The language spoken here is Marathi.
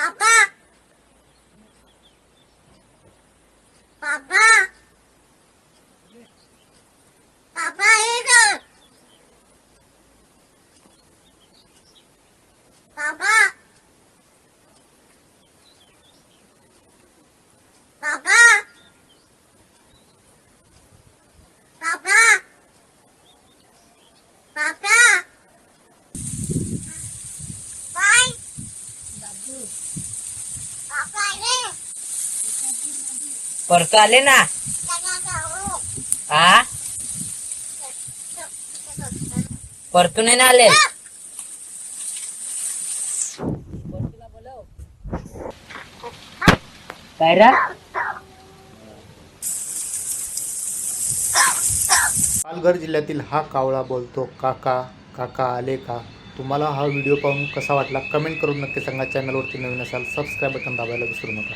Papá! Papá! Papá, Igor! Papá! Papá! Papá! Papá! परत आले ना हा परतून ना आले? काय रा? पालघर जिल्ह्यातील हा कावळा बोलतो काका काका आले का? तुम्हाला हा व्हिडिओ पाहून कसा वाटला कमेंट करून नक्की सांगा. चॅनलवरती नवीन असाल सबस्क्राईब बटन दाबायला विसरू नका.